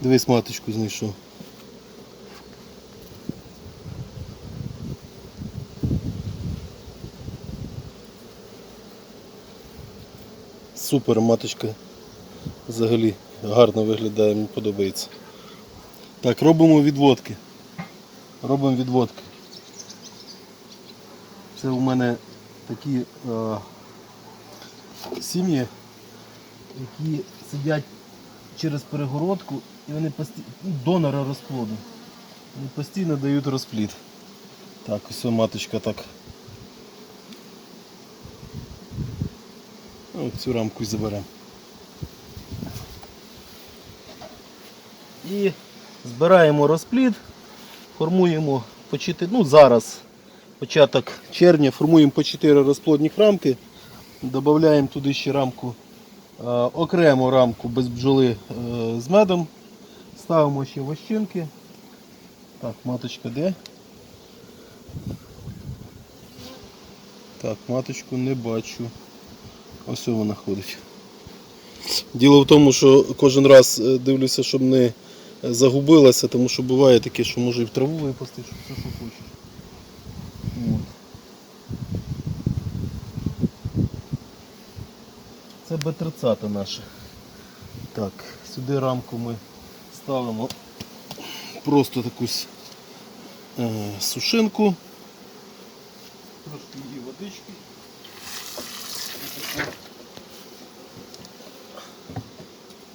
Дивись, маточку знайшов. Супер, маточка взагалі гарно виглядає, мені подобається. Так, робимо відводки. Робимо відводки. Це у мене такі е, сім'ї, які сидять через перегородку і вони постійно донора розплоду. Вони постійно дають розплід. Так, ось маточка так. Ну, цю рамку заберемо. І збираємо розплід, формуємо по 4, ну зараз початок червня, формуємо по 4 розплодних рамки, додаємо туди ще рамку, е, окрему рамку без бджоли е, з медом, ставимо ще вощинки. Так, маточка де? Так, маточку не бачу. Ось вона ходить. Діло в тому, що кожен раз е, дивлюся, щоб не загубилася, тому що буває таке, що може і в траву випасти, що все, що хочеш. Це Б-30 наша. Так, сюди рамку ми ставимо просто таку е, сушинку. Трошки її водички.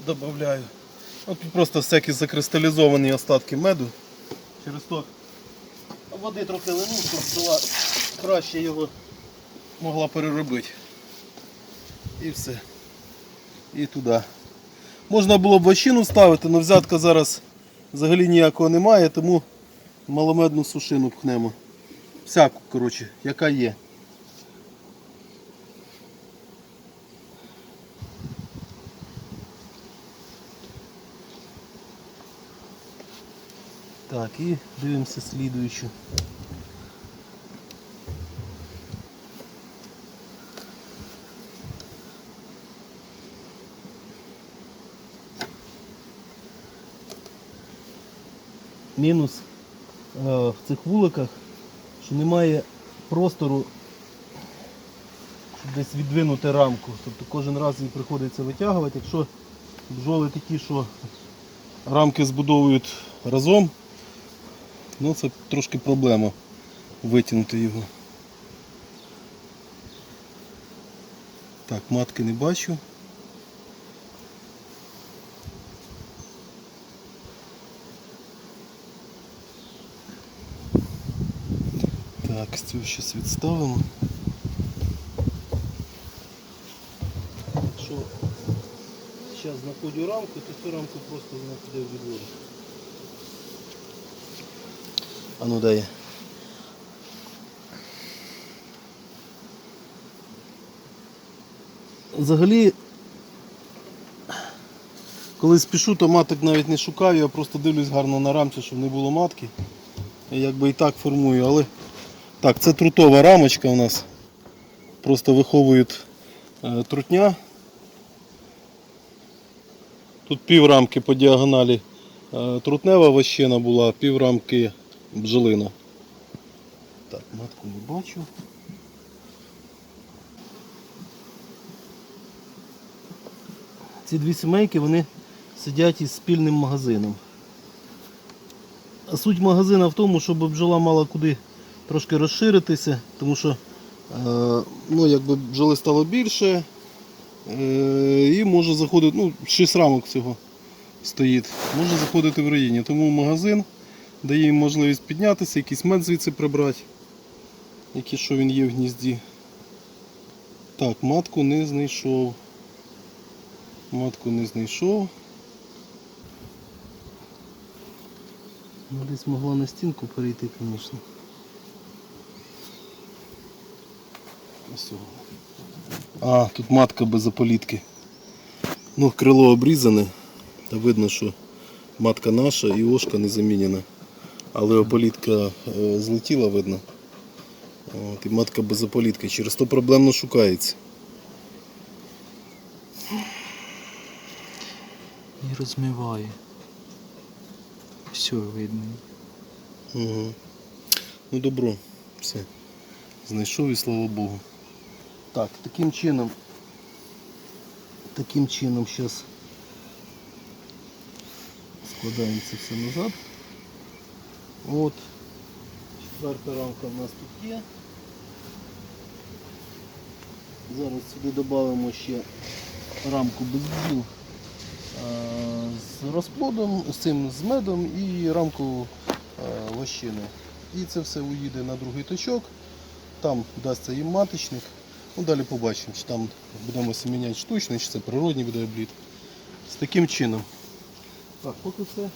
Добавляю. От тут просто всякі закристалізовані остатки меду. Через то води трохи лину, щоб була краще його могла переробити. І все. І туди. Можна було б вощину ставити, але взятка зараз взагалі ніякого немає, тому маломедну сушину пхнемо. Всяку, коротше, яка є. Так, і дивимося слідуючу. Мінус е, в цих вуликах, що немає простору, щоб десь відвинути рамку. Тобто кожен раз її приходиться витягувати. Якщо бджоли такі, що рамки збудовують разом, ну це трошки проблема витягнути його. Так, матки не бачу. Так, цю зараз відставимо. Якщо зараз знаходжу рамку, то цю рамку просто вона піде в відводу. А ну дай. Взагалі, коли спішу, то маток навіть не шукаю, я просто дивлюсь гарно на рамці, щоб не було матки. Я якби і так формую, але так, це трутова рамочка у нас. Просто виховують е, трутня. Тут пів рамки по діагоналі е, трутнева вощина була, пів рамки бджолина. Так, матку не бачу. Ці дві сімейки вони сидять із спільним магазином. А суть магазина в тому, щоб бджола мала куди трошки розширитися, тому що е, ну, якби бджоли стало більше е, і може заходити, ну, 6 рамок всього стоїть, може заходити в районі. Тому магазин дає їм можливість піднятися, якийсь мед звідси прибрати, який що він є в гнізді. Так, матку не знайшов. Матку не знайшов. Ну, десь могла на стінку перейти, звісно. Ось вона. А, тут матка без ополітки. Ну, крило обрізане, та видно, що матка наша і ошка не замінена. Але ополітка е, злетіла, видно. От, і матка без ополітки. Через то проблемно шукається. І розмиває. все видно. Угу. Ну добро, все. Знайшов і слава Богу. Так, таким чином. Таким чином зараз складаємо це все назад. От. Четверта рамка в нас тут є. Зараз сюди додамо ще рамку без бджіл е, з розплодом, з цим з медом і рамку е, лощини. І це все уїде на другий точок. Там дасться їм маточник. Ну, далі побачимо, чи там будемо міняти штучний, чи це природній буде обліт. З таким чином. Так, поки все.